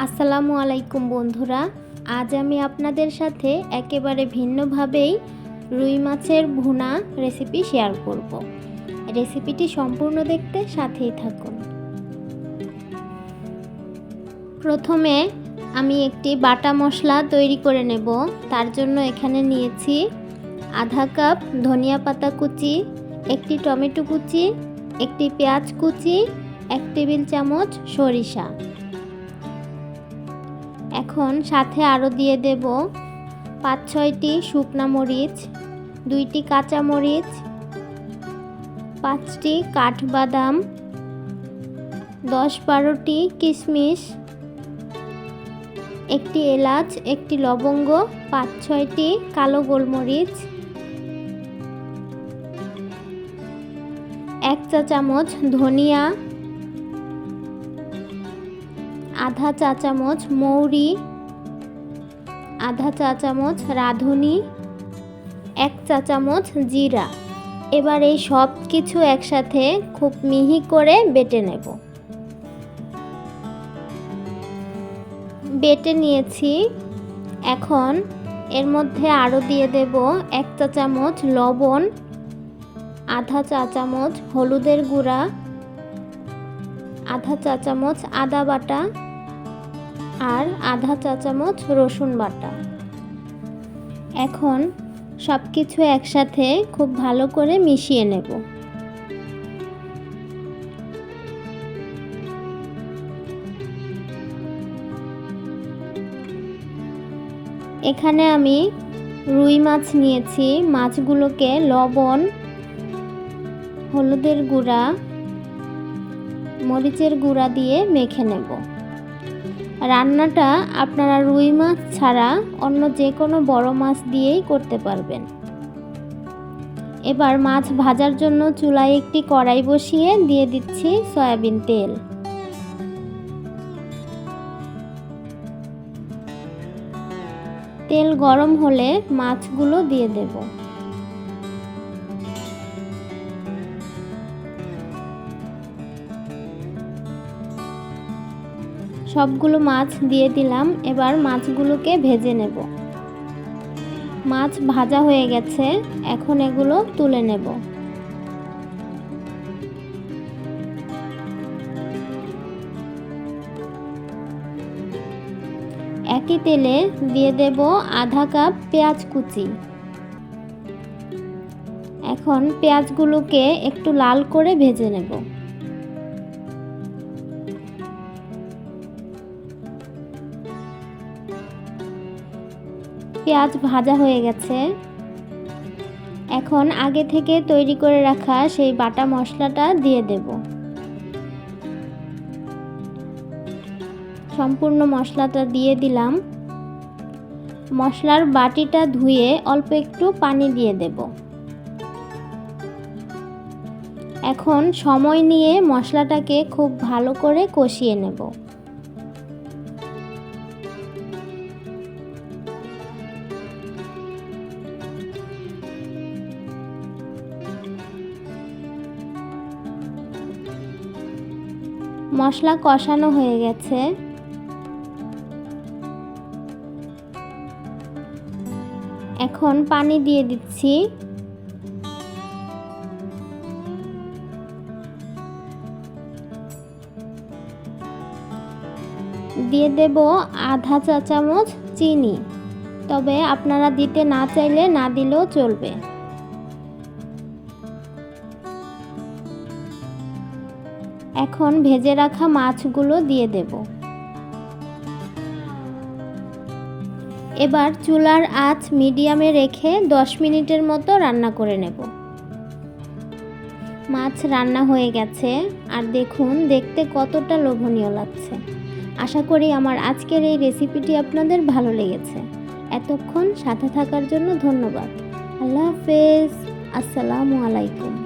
আসসালামু আলাইকুম বন্ধুরা, আজ আমি আপনাদের সাথে একেবারে ভিন্নভাবেই রুই মাছের ভুনা রেসিপি শেয়ার করব। রেসিপিটি সম্পূর্ণ দেখতে সাথেই থাকুন। প্রথমে আমি একটি বাটা মশলা তৈরি করে নেব। তার জন্য এখানে নিয়েছি আধা কাপ ধনিয়া পাতা কুচি, একটি টমেটো কুচি, একটি পেঁয়াজ কুচি, এক টেবিল চামচ সরিষা। এখন সাথে আরও দিয়ে দেব পাঁচ ছয়টি শুকনা মরিচ, দুইটি কাঁচা মরিচ, পাঁচটি কাঠবাদাম, দশ বারোটি কিশমিশ, একটি এলাচ, একটি লবঙ্গ, পাঁচ ছয়টি কালো গোলমরিচ, এক চা চামচ ধনিয়া আধা চা চামচ মৌরি, আধা চা চামচ রাঁধুনি, এক চা চামচ জিরা। এবার এই সব কিছু একসাথে খুব মিহি করে বেটে নেব। বেটে নিয়েছি। এখন এর মধ্যে আরও দিয়ে দেব এক চা চামচ লবণ, আধা চা চামচ হলুদের গুঁড়া, আধা চা চামচ আদা বাটা আর আধা চা চামচ রসুন বাটা। এখন সব কিছু একসাথে খুব ভালো করে মিশিয়ে নেব। এখানে আমি রুই মাছ নিয়েছি, মাছগুলোকে লবণ, হলুদের গুঁড়া, মরিচের গুঁড়া দিয়ে মেখে নেব। রান্নাটা আপনারা রুই মাছ ছাড়া অন্য যে কোনো বড় মাছ দিয়েই করতে পারবেন। এবার মাছ ভাজার জন্য চুলায় একটি কড়াই বসিয়ে দিয়ে দিচ্ছি সয়াবিন তেল। তেল গরম হলে মাছগুলো দিয়ে দেবো। সবগুলো মাছ দিয়ে দিলাম, এবার মাছগুলোকে ভেজে নেব। মাছ ভাজা হয়ে গেছে, এখন এগুলো তুলে নেব। একই তেলে দিয়ে দেব আধা কাপ পেঁয়াজ কুচি। এখন পেঁয়াজগুলোকে একটু লাল করে ভেজে নেব। পেঁয়াজ ভাজা হয়ে গেছে। এখন আগে থেকে তৈরি করে রাখা সেই বাটা মশলাটা দিয়ে দেব। সম্পূর্ণ মশলাটা দিয়ে দিলাম। মশলার বাটিটা ধুয়ে অল্প একটু পানি দিয়ে দেব। এখন সময় নিয়ে মশলাটাকে খুব ভালো করে কষিয়ে নেব। মশলা কষানো হয়ে গেছে। এখন পানি দিয়ে দিচ্ছি। দিয়ে দেব আধা চা চামচ চিনি। তবে আপনারা দিতে না চাইলে না দিলেও চলবে। এখন ভেজে রাখা মাছগুলো দিয়ে দেব। এবার চুলার আঁচ মিডিয়ামে রেখে 10 মিনিটের মতো রান্না করে নেব। মাছ রান্না হয়ে গেছে, আর দেখুন, দেখতে কতটা লোভনীয় লাগছে। আশা করি আমার আজকের এই রেসিপিটি আপনাদের ভালো লেগেছে। এতক্ষণ সাথে থাকার জন্য ধন্যবাদ। আল্লাহ হাফেজ। আসসালামু আলাইকুম।